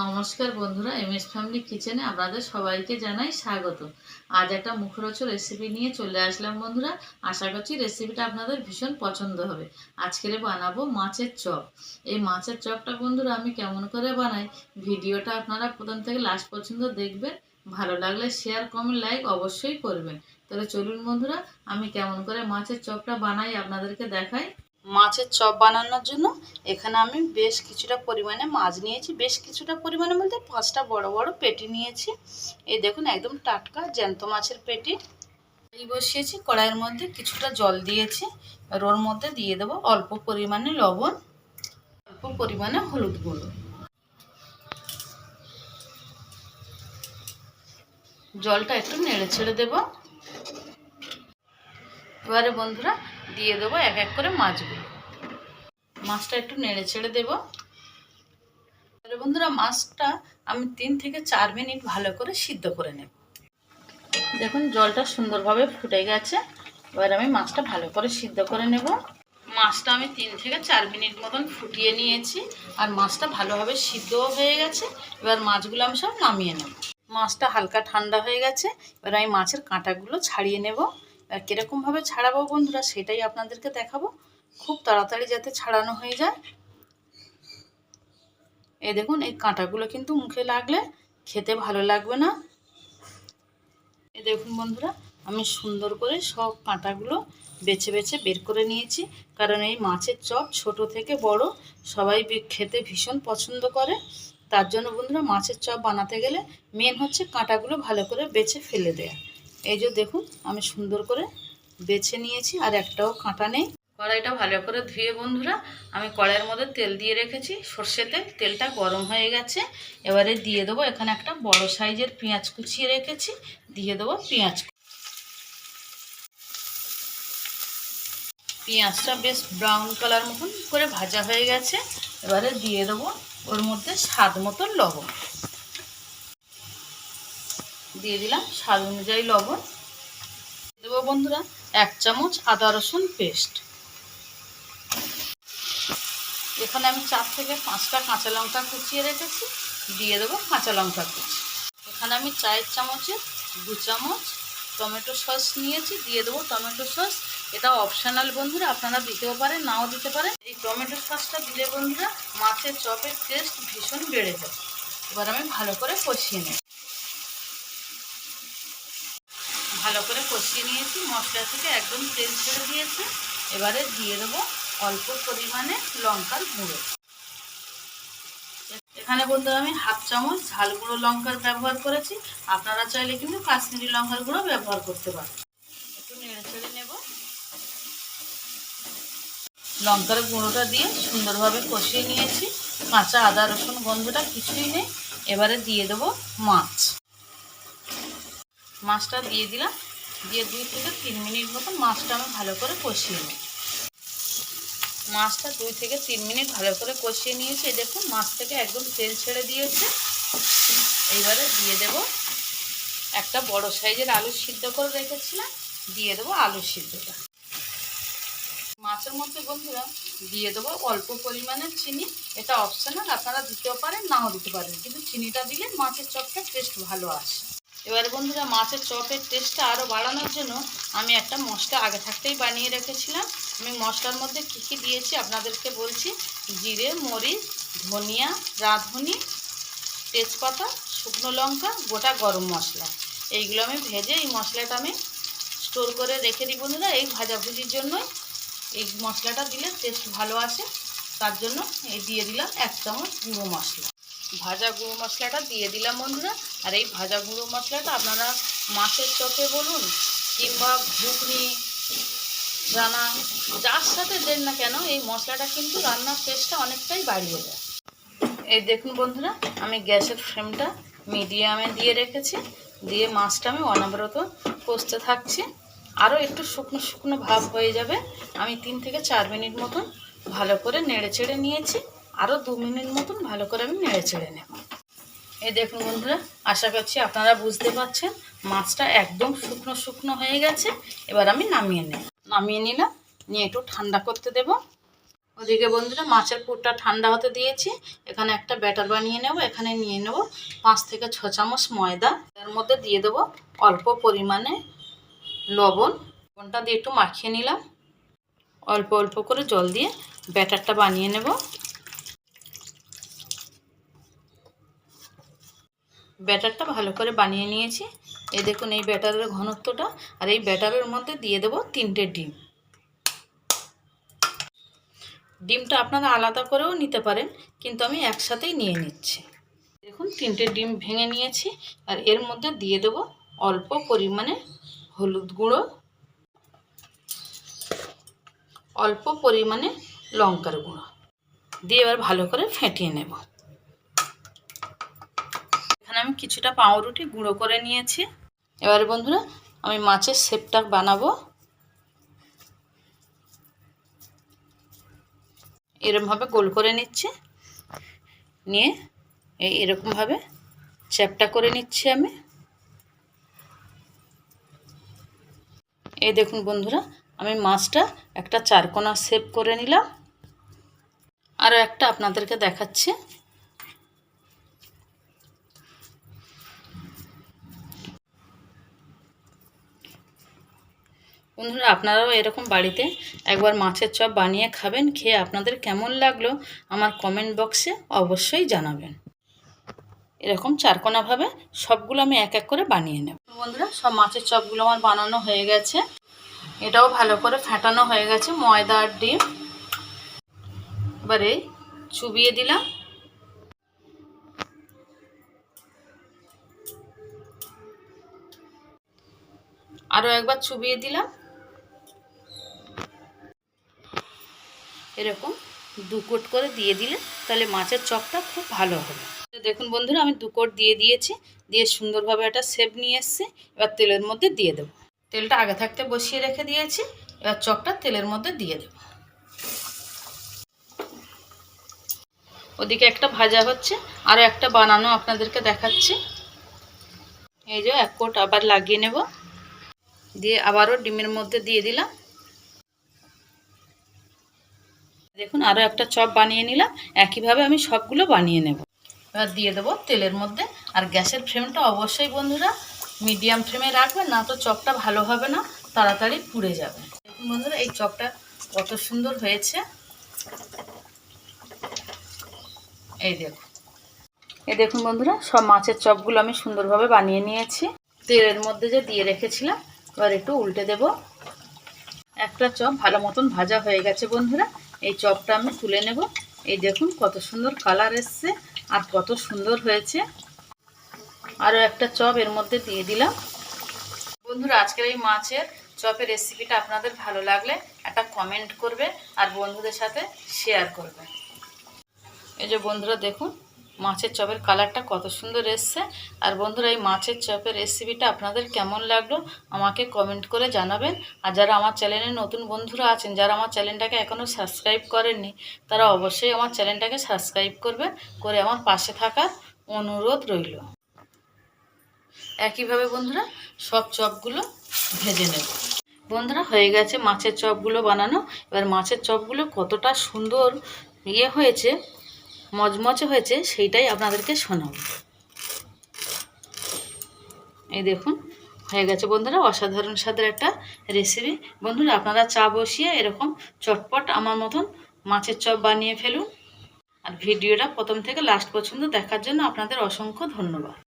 নমস্কার বন্ধুরা M S family কিচেনে আপনাদের সবাইকে জানাই স্বাগত। আজ একটা মুখরোচক রেসিপি নিয়ে চলে আসলাম বন্ধুরা। আশা করছি রেসিপিটা আপনাদের ভীষণ পছন্দ হবে। আজকের বানাবো মাছের চপ। এই মাছের চপটা বন্ধুরা আমি কেমন করে বানাই, ভিডিওটা আপনারা প্রথম থেকে লাস্ট পর্যন্ত দেখবেন। ভালো লাগলে শেয়ার কমেন্ট লাইক অবশ্যই করবেন। তাহলে চলুন বন্ধুরা, আমি কেমন করে মাছের চপটা বানাই আপনাদেরকে দেখাই। মাছের চপ বানানোর জন্য এখানে আমি বেশ কিছুটা পরিমাণে মাছ নিয়েছি। বেশ কিছুটা পরিমাণে বলতে পাঁচটা বড় বড় পেটি নিয়েছি। এই দেখুন একদম টাটকা জ্যান্ত মাছের পেটি। বসিয়েছি, কড়াইয়ের মধ্যে কিছুটা জল দিয়েছি। আর ওর মধ্যে দিয়ে দেবো অল্প পরিমাণে লবণ, অল্প পরিমাণে হলুদ গুঁড়ো। জলটা একটু নেড়ে ছেড়ে দেবো। এবারে বন্ধুরা দিয়ে দেবো এক এক করে মাছগুলো। মাছটা একটু নেড়ে ছেড়ে দেবো। এবারে বন্ধুরা মাছটা আমি তিন থেকে চার মিনিট ভালো করে সিদ্ধ করে নেব। দেখুন, জলটা সুন্দরভাবে ফুটে গেছে। এবার আমি মাছটা ভালো করে সিদ্ধ করে নেব। মাছটা আমি তিন থেকে চার মিনিট মতন ফুটিয়ে নিয়েছি আর মাছটা ভালোভাবে সিদ্ধও হয়ে গেছে। এবার মাছগুলো আমি সব নামিয়ে নেব। মাছটা হালকা ঠান্ডা হয়ে গেছে। এবার আমি মাছের কাঁটাগুলো ছাড়িয়ে নেব। আর কীরকমভাবে ছাড়াবো বন্ধুরা সেটাই আপনাদেরকে দেখাবো। খুব তাড়াতাড়ি যাতে ছাড়ানো হয়ে যায়। এ দেখুন, এই কাঁটাগুলো কিন্তু মুখে লাগলে খেতে ভালো লাগবে না। এ দেখুন বন্ধুরা, আমি সুন্দর করে সব কাঁটাগুলো বেছে বেছে বের করে নিয়েছি। কারণ এই মাছের চপ ছোট থেকে বড়, সবাই খেতে ভীষণ পছন্দ করে। তার জন্য বন্ধুরা মাছের চপ বানাতে গেলে মেন হচ্ছে কাঁটাগুলো ভালো করে বেছে ফেলে দেয়া। এই যে দেখুন, আমি সুন্দর করে বেছে নিয়েছি আর একটাও কাঁটা নেই। কড়াইটা ভালো করে ধুয়ে বন্ধুরা, আমি কড়াইয়ের মধ্যে তেল দিয়ে রেখেছি। সর্ষে তেল, তেলটা গরম হয়ে গেছে। এবারে দিয়ে দেবো এখানে একটা বড় সাইজের পেঁয়াজ কুচিয়ে রেখেছি। দিয়ে দেবো পেঁয়াজ। পেঁয়াজটা বেশ ব্রাউন কালার মতন করে ভাজা হয়ে গেছে। এবারে দিয়ে দেবো ওর মধ্যে স্বাদ মতো লবণ। দিয়ে দিলাম স্বাদ অনুযায়ী লবণ। দেবো বন্ধুরা, এক চামচ আদা রসুন পেস্ট। এখানে আমি চার থেকে পাঁচটা কাঁচা লঙ্কা কুচিয়ে রেখেছি, দিয়ে দেবো কাঁচা লঙ্কা কুচি। এখানে আমি চায়ের চামচে দু চামচ টমেটো সস নিয়েছি, দিয়ে দেবো টমেটো সস। এটা অপশনাল বন্ধুরা, আপনারা দিতেও পারেন, নাও দিতে পারেন। এই টমেটো সসটা দিলে বন্ধুরা, মাছের চপের টেস্ট ভীষণ বেড়ে যায়। এবার আমি ভালো করে কষিয়ে নেব। ভালো করে কষিয়ে নিয়েছি, মশলা থেকে একদম তেল ছেড়ে দিয়েছে। এবারে দিয়ে দেবো অল্প পরিমাণে লঙ্কার গুঁড়ো। এখানে বলতে আমি হাফ চামচ ঝাল গুঁড়ো লঙ্কার ব্যবহার করেছি। আপনারা চাইলে কিন্তু কাশ্মীরি লঙ্কার গুঁড়ো ব্যবহার করতে পারেন। একটু নেড়ে ছেড়ে নেব। লঙ্কার গুঁড়োটা দিয়ে সুন্দরভাবে কষিয়ে নিয়েছি। কাঁচা আদা রসুন গন্ধটা কিছুই নেই। এবারে দিয়ে দেবো মাছ। মাছটা দিয়ে দিলাম। দিয়ে দুই থেকে তিন মিনিট মতন মাছটা আমি ভালো করে কষিয়ে নিই। মাছটা দুই থেকে তিন মিনিট ভালো করে কষিয়ে নিয়েছি। দেখুন, মাছ থেকে একদম তেল ছেড়ে দিয়েছে। এইবারে দিয়ে দেব একটা বড় সাইজের আলু সিদ্ধ করে রেখেছিলাম। দিয়ে দেবো আলু সিদ্ধটা। মাছের মধ্যে বন্ধুরা, দিয়ে দেবো অল্প পরিমাণে চিনি। এটা অপশনাল আপনারা দিতেও পারেন, নাও দিতে পারেন। কিন্তু চিনিটা দিলে মাছের চপটা টেস্ট ভালো আসে। এবারে বন্ধুরা, মাছের চপের টেস্টটা আরও বাড়ানোর জন্য আমি একটা মশলা আগে থাকতেই বানিয়ে রেখেছিলাম। আমি মশলার মধ্যে কী কী দিয়েছি আপনাদেরকে বলছি? জিরে, মরিচ, ধনিয়া, রাঁধুনি, তেজপাতা, শুকনো লঙ্কা, গোটা গরম মশলা। এইগুলো আমি ভেজে এই মশলাটা আমি স্টোর করে রেখে দিই বন্ধুরা। এই ভাজাভুজির জন্য এই মশলাটা দিলে টেস্ট ভালো আসে। তার জন্য এই দিয়ে দিলাম এক চামচ গুঁড়ো মশলা। ভাজা গুঁড়ো মশলাটা দিয়ে দিলাম বন্ধুরা। আর এই ভাজা গুঁড়ো মশলাটা আপনারা মাছের চপে বলুন কিংবা ঘুগনি রান্না যার সাথে দেন না কেন, এই মশলাটা কিন্তু রান্নার টেস্টটা অনেকটাই বাড়িয়ে দেয়। এই দেখুন বন্ধুরা, আমি গ্যাসের ফ্লেমটা মিডিয়ামে দিয়ে রেখেছি। দিয়ে মাছটা আমি অনবরত কষতে থাকছি। আরও একটু শুকনো শুকনো ভাব হয়ে যাবে। আমি তিন থেকে চার মিনিট মতন ভালো করে নেড়ে চেড়ে নিয়েছি। আরও দু মিনিট মতন ভালো করে আমি নেড়ে চেড়ে নেব। এই দেখুন বন্ধুরা, আশা করছি আপনারা বুঝতে পারছেন, মাছটা একদম শুকনো শুকনো হয়ে গেছে, এবার আমি নামিয়ে নেব। নামিয়ে নিলাম, নিয়ে একটু ঠান্ডা করতে দেব। ওদিকে বন্ধুরা, মাছের পুরটা ঠান্ডা হতে দিয়েছি, এখানে একটা ব্যাটার বানিয়ে নেব, এখানে নিয়ে নেব পাঁচ থেকে ছ চামচ ময়দা। এর মধ্যে দিয়ে দেবো অল্প পরিমাণে লবণ। লবণটা দিয়ে একটু মাখিয়ে নিলাম। অল্প অল্প করে জল দিয়ে ব্যাটারটা বানিয়ে নেব। ব্যাটারটা ভালো করে বানিয়ে নিয়েছি। এই দেখুন এই ব্যাটারের ঘনত্বটা আর এই ব্যাটারের মধ্যে দিয়ে দেবো তিনটে ডিম। ডিমটা আপনারা আলাদা করেও নিতে পারেন, কিন্তু আমি একসাথেই নিয়ে নিচ্ছি। দেখুন তিনটে ডিম ভেঙে নিয়েছি, আর এর মধ্যে দিয়ে দেবো অল্প পরিমাণে হলুদ গুঁড়ো, অল্প পরিমাণে লঙ্কার গুঁড়ো। দিয়ে এবার ভালো করে ফেটিয়ে নেব। এখানে আমি কিছুটা পাউরুটি গুঁড়ো করে নিয়েছি। এবারে বন্ধুরা, আমি মাছের শেপটা বানাবো। এরমভাবে গোল করে নিচ্ছে। নিয়ে এই এরকমভাবে চ্যাপটা করে নিচ্ছি আমি। এই দেখুন বন্ধুরা, আমি মাছটা একটা চারকোনা শেপ করে নিলাম। আরও একটা আপনাদেরকে দেখাচ্ছি। বন্ধুরা, আপনারাও এরকম বাড়িতে একবার মাছের চপ বানিয়ে খাবেন, খেয়ে আপনাদের কেমন লাগল আমার কমেন্ট বক্সে অবশ্যই জানাবেন। এরকম চারকোনাভাবে সবগুলো আমি এক এক করে বানিয়ে নেব। বন্ধুরা, সব মাছের চপগুলো আমার বানানো হয়ে গেছে। এটাও ভালো করে ফেটানো হয়ে গেছে, ময়দা আর ডিম। এবারে চুবিয়ে দিলাম। আরও একবার চুবিয়ে দিলাম। এরকম দু কোট করে দিয়ে দিলে তাহলে মাছের চপটা খুব ভালো হবে। দেখুন বন্ধুরা, আমি দু কোট দিয়ে দিয়েছি, দিয়ে সুন্দরভাবে একটা সেপ নিয়ে এসছি, এবার তেলের মধ্যে দিয়ে দেবো। তেলটা আগে থাকতে বসিয়ে রেখে দিয়েছি, এবার চপটা তেলের মধ্যে দিয়ে দেবো। ওদিকে একটা ভাজা হচ্ছে আরও একটা বানানো আপনাদেরকে দেখাচ্ছি। এই যে এক কোট আবার লাগিয়ে নেব। দিয়ে আবারও ডিমের মধ্যে দিয়ে দিলাম। দেখুন আরও একটা চপ বানিয়ে নিলাম। একইভাবে আমি সবগুলো বানিয়ে নেব। এবার দিয়ে দেবো তেলের মধ্যে। আর গ্যাসের ফ্লেমটা অবশ্যই বন্ধুরা মিডিয়াম ফ্লেমে রাখবেন, না তো চপটা ভালো হবে না, তাড়াতাড়ি পুড়ে যাবে। দেখুন বন্ধুরা, এই চপটা কত সুন্দর হয়েছে। এই দেখুন। এই দেখুন বন্ধুরা, সব মাছের চপগুলো আমি সুন্দরভাবে বানিয়ে নিয়েছি। তেলের মধ্যে যে দিয়ে রেখেছিলাম, এবার একটু উল্টে দেব। একটা চপ ভালো মতন ভাজা হয়ে গেছে বন্ধুরা এই চপটা আমি তুলে নেব। এই দেখুন কত সুন্দর কালার এসছে আর কত সুন্দর হয়েছে। আরও একটা চপ এর মধ্যে দিয়ে দিলাম। বন্ধুরা, আজকের এই মাছের চপের রেসিপিটা আপনাদের ভালো লাগলে একটা কমেন্ট করবে আর বন্ধুদের সাথে শেয়ার করবে। এই যে বন্ধুরা, দেখুন মাছের চপের কালারটা কত সুন্দর এসছে। আর বন্ধুরা, এই মাছের চপের রেসিপিটা আপনাদের কেমন লাগল আমাকে কমেন্ট করে জানাবেন। আর যারা আমার চ্যানেলে নতুন বন্ধুরা আছেন, যারা আমার চ্যানেলটাকে এখনও সাবস্ক্রাইব করেননি, তারা অবশ্যই আমার চ্যানেলটাকে সাবস্ক্রাইব করবেন, করে আমার পাশে থাকার অনুরোধ রইল। একইভাবে বন্ধুরা, সব চপগুলো ভেজে নেব। বন্ধুরা, হয়ে গেছে মাছের চপগুলো বানানো। এবার মাছের চপগুলো কতটা সুন্দর ইয়ে হয়েছে মজমচে হয়েছে, সেইটাই আপনাদেরকে শোনাব। এই দেখুন, হয়ে গেছে বন্ধুরা, অসাধারণ স্বাদের একটা রেসিপি বন্ধুরা, আপনারা চা বসিয়ে এরকম চটপট আমার মতন মাছের চপ বানিয়ে ফেলুন। আর ভিডিওটা প্রথম থেকে লাস্ট পর্যন্ত দেখার জন্য আপনাদের অসংখ্য ধন্যবাদ।